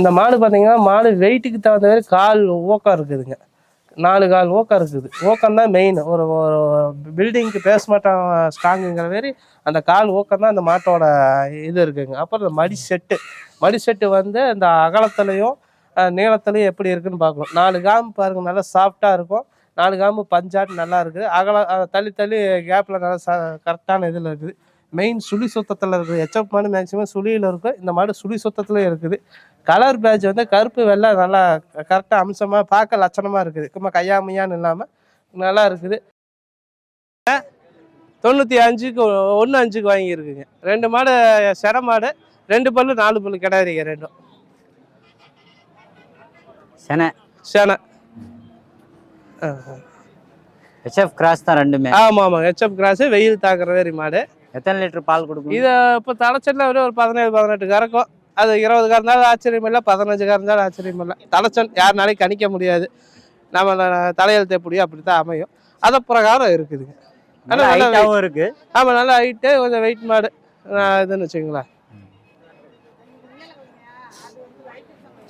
இந்த மாடு பார்த்தீங்கன்னா மாடு வெயிட்டுக்கு தகுந்த மாதிரி கால் ஓக்கம் இருக்குதுங்க. நாலு கால் ஓக்கம் இருக்குது. ஓக்கம் தான் மெயின் ஒரு ஒரு பில்டிங்க்கு பேஸ்மெண்டம் ஸ்ட்ராங்குங்கிற மாதிரி அந்த கால் ஓக்கம் தான் அந்த மாட்டோட இது இருக்குங்க. அப்புறம் இந்த மடி செட்டு. மடி செட்டு வந்து இந்த அகலத்துலேயும் நீளத்துலையும் எப்படி இருக்குன்னு பார்க்கணும். நாலு காம்பு பாருங்கள் நல்லா சாஃப்டாக இருக்கும். நாலு காம்பு பஞ்சாட்டு நல்லா இருக்குது. அகல தள்ளி தள்ளி கேப்பில் நல்லா ச கரெக்டான இதில் இருக்குது. மெயின் சுழி சுத்தத்தில் இருக்குது ஹெச்எப் மாடு மேக்ஸிமம் சுழியில் இருக்கும். இந்த மாடு சுழி சுத்தத்துலேயும் இருக்குது. கலர் பேட்ச் வந்து கருப்பு வெள்ளை நல்லா கரெக்டாக அம்சமாக பார்க்க லட்சணமாக இருக்குது. சும்மா கையாமையான்னு இல்லாமல் நல்லா இருக்குது. தொண்ணூற்றி அஞ்சுக்கு ஒன்று அஞ்சுக்கு வாங்கியிருக்குங்க. ரெண்டு மாடு செட மாடு ரெண்டு பல்லு நாலு பல்லு கிடையாதுங்க ரெண்டும். செனை. சேனை. ஹெச்எஃப் கிராஸ் தான் ரெண்டுமே. ஆமாம் ஆமாம் ஹெச்எப் கிராஸு வெயில் தாக்குற மாடு. எத்தனை லிட்டர் பால் கொடுக்கும் இதை இப்போ தலைச்சனில் ஒரு ஒரு பதினேழு பதினெட்டு கறக்கும் அது இருபது கறந்தாலும் ஆச்சரியம் இல்லை பதினஞ்சு கறந்தாலும் ஆச்சரியம் இல்லை. தலைச்சன் யாருனாலையும் கணிக்க முடியாது. நம்ம தலையெழுத்து எப்படியோ அப்படி தான் அமையும். அதை பிரகாரம் இருக்குதுங்க. நல்லா நல்லா ஹைட்டாகவும் இருக்கு. ஆமாம் நல்லா ஹைட்டு கொஞ்சம் வெயிட் மாடு. இதுன்னு வச்சுங்களேன்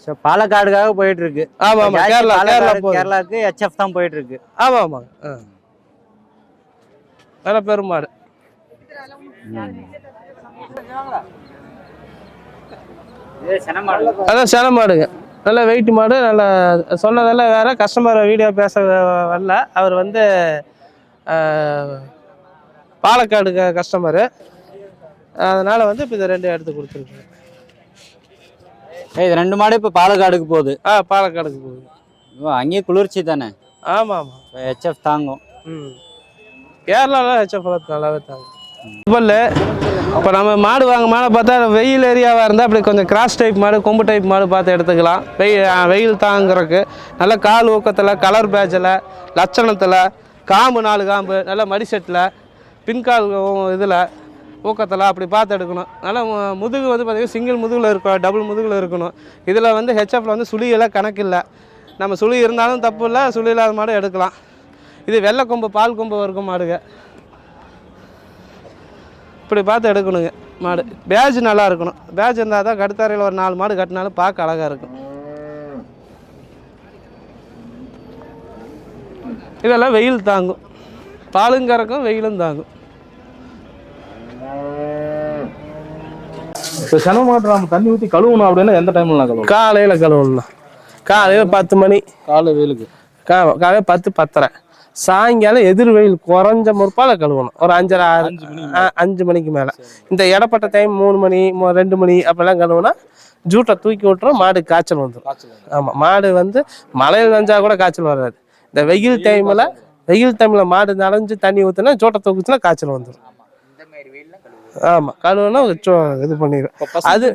ஸோ பாலக்காடுக்காக போயிட்டு இருக்கு ஆமாம் ஜாஸ்தி கேரளா கேரளா கேரளாவுக்கு ஹெச்எஃப் தான் போயிட்டு இருக்கு ஆமாம் ஆமாங்க ஆ. நல்ல பெருமாடு. அதான் சென மாடுங்க. நல்ல வெயிட் மாடு நல்ல சொன்னதெல்லாம் வேற கஸ்டமர் வீடியோ பேச வரல. அவர் வந்து பாலக்காடு கஸ்டமரு அதனால வந்து இப்போ இது ரெண்டு எடுத்து கொடுத்துருக்கேன். ஏய், இது ரெண்டு மாடு இப்போ பாலக்காடுக்கு போகுது. ஆ பாலக்காடுக்கு போகுது. ஓ, அங்கேயும் குளிர்ச்சி தானே? ஆமாம் ஆமாம் ஹெச்எஃப் தாங்கும். ம். கேரளாவில் ஹெச்எஃப் நல்லாவே தாங்க பல்லு இப்போ நம்ம மாடு வாங்க மாடை பார்த்தா வெயில் ஏரியாவாக இருந்தால் அப்படி கொஞ்சம் கிராஸ் டைப் மாடு கொம்பு டைப் மாடு பார்த்து எடுத்துக்கலாம். வெயில் வெயில் தாங்கிறதுக்கு நல்ல கால் ஊக்கத்தில் கலர் பேஜில் லட்சணத்தில் காம்பு நாலு காம்பு நல்ல மடிசெட்டில் பின்கால் இதில் ஊக்கத்தில் அப்படி பார்த்து எடுக்கணும். நல்லா முதுகு வந்து பார்த்திங்கன்னா சிங்கிள் முதுகில் இருக்கும் டபுள் முதுகில் இருக்கணும். இதில் வந்து ஹெச்எஃப்ல வந்து சுழியெல்லாம் கணக்கு இல்லை. நம்ம சுழி இருந்தாலும் தப்பு இல்லை சுழி இல்லாத மாடு எடுக்கலாம். இது வெள்ளை கொம்பு பால் கொம்பு இருக்கும் மாடுங்க. இப்படி பார்த்து எடுக்கணுங்க. மாடு. பேஜ் நல்லா இருக்கணும். பேஜ் இருந்தால் தான் கடுத்தாரையில் ஒரு நாலு மாடு கட்டினாலும் பார்க்க அழகாக இருக்கும். இதெல்லாம் வெயில் தாங்கும். பாலும் கறக்கும் வெயிலும் தாங்கும். இப்போ சென மாட்டு நம்ம தண்ணி ஊற்றி கழுவணும் அப்படின்னா எந்த டைம்ல கழுவணும்? காலையில் கழுவணும் காலையில் பத்து மணி. காலை வெயிலுக்கு. கா காலையில் பத்து பத்தரை. சாயங்காலம் எதிர் வெயில் குறைஞ்ச முற்பால கழுவணும். ஒரு அஞ்சரை ஆறு அஞ்சு மணிக்கு மேலே. இந்த இடப்பட்ட டைம் மூணு மணி ரெண்டு மணி அப்பெல்லாம் கழுவுனா ஜூட்டை தூக்கி விட்டுரும் மாடு காய்ச்சல் வந்துடும் ஆமாம் மாடு வந்து மழையில் நனைஞ்சா கூட காய்ச்சல் வராது. இந்த வெயில் டைமில் வெயில் டைமில் மாடு நனைஞ்சு தண்ணி ஊற்றுனா ஜூட்டை தூக்குச்சுன்னா காய்ச்சல் வந்துடும் ஆமாம் கழுவுனா இது பண்ணிடும் அது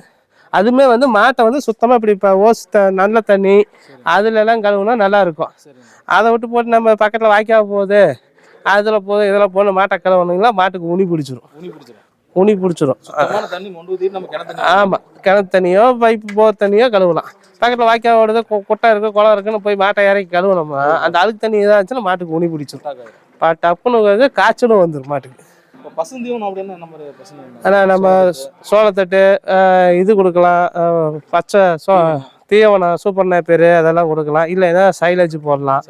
அதுமே வந்து மாட்டை வந்து சுத்தமாக இப்படி இப்போ ஓஸ் த நல்ல தண்ணி அதுலலாம் கழுவுனா நல்லா இருக்கும். அதை விட்டு போட்டு நம்ம பக்கத்தில் வாய்க்கா போகுது அதில் போகுது இதில் போகணும் மாட்டை கழுவுனீங்களா மாட்டுக்கு உனி பிடிச்சிரும். உனி பிடிச்சிரும். ஆமாம் கிணத்து தண்ணியோ? பைப்பு போர் தண்ணியோ கழுவலாம். பக்கத்தில் வாய்க்கா ஓடுது குட்டை இருக்குது குளம் இருக்குன்னு போய் மாட்டை இறக்கி கழுவுனோம்னா அந்த அழுக்கு தண்ணி இதாச்சுன்னா மாட்டுக்கு உனி பிடிச்சிரும். டப்புன்னு வந்து காய்ச்சலும் வந்துடும் மாட்டுக்கு. பசுந்தீவனம் அப்படின்னா என்ன மாதிரி பசுந்தீவனம்? ஆனால் நம்ம சோளத்தட்டு இது கொடுக்கலாம். பச்சை சோ தீவனம் சூப்பர் நேப்பேரு அதெல்லாம் கொடுக்கலாம். இல்லைன்னா சைலேஜ் போடலாம்.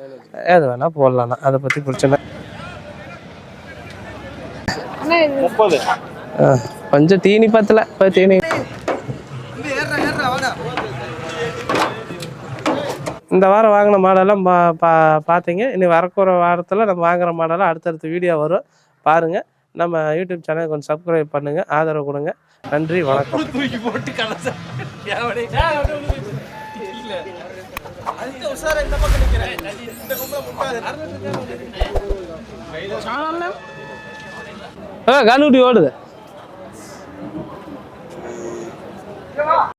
எது வேணால் போடலாம் அதை பற்றி பிரச்சனை முப்பது. கொஞ்சம் தீனி பத்தல. இப்போ தீனி. இந்த வாரம் வாங்கின மாடெல்லாம் பா பா பார்த்தீங்க இனி வரக்கூற வாரத்தில் நம்ம வாங்குற மாடெல்லாம் அடுத்தடுத்த வீடியோ வரும். பாருங்கள் நம்ம யூடியூப் சேனல் கொஞ்சம் சப்ஸ்கிரைப் பண்ணுங்கள் ஆதரவு கொடுங்க. நன்றி வணக்கம். தூக்கி போட்டு கலச கண்ணுட்டி ஓடுது.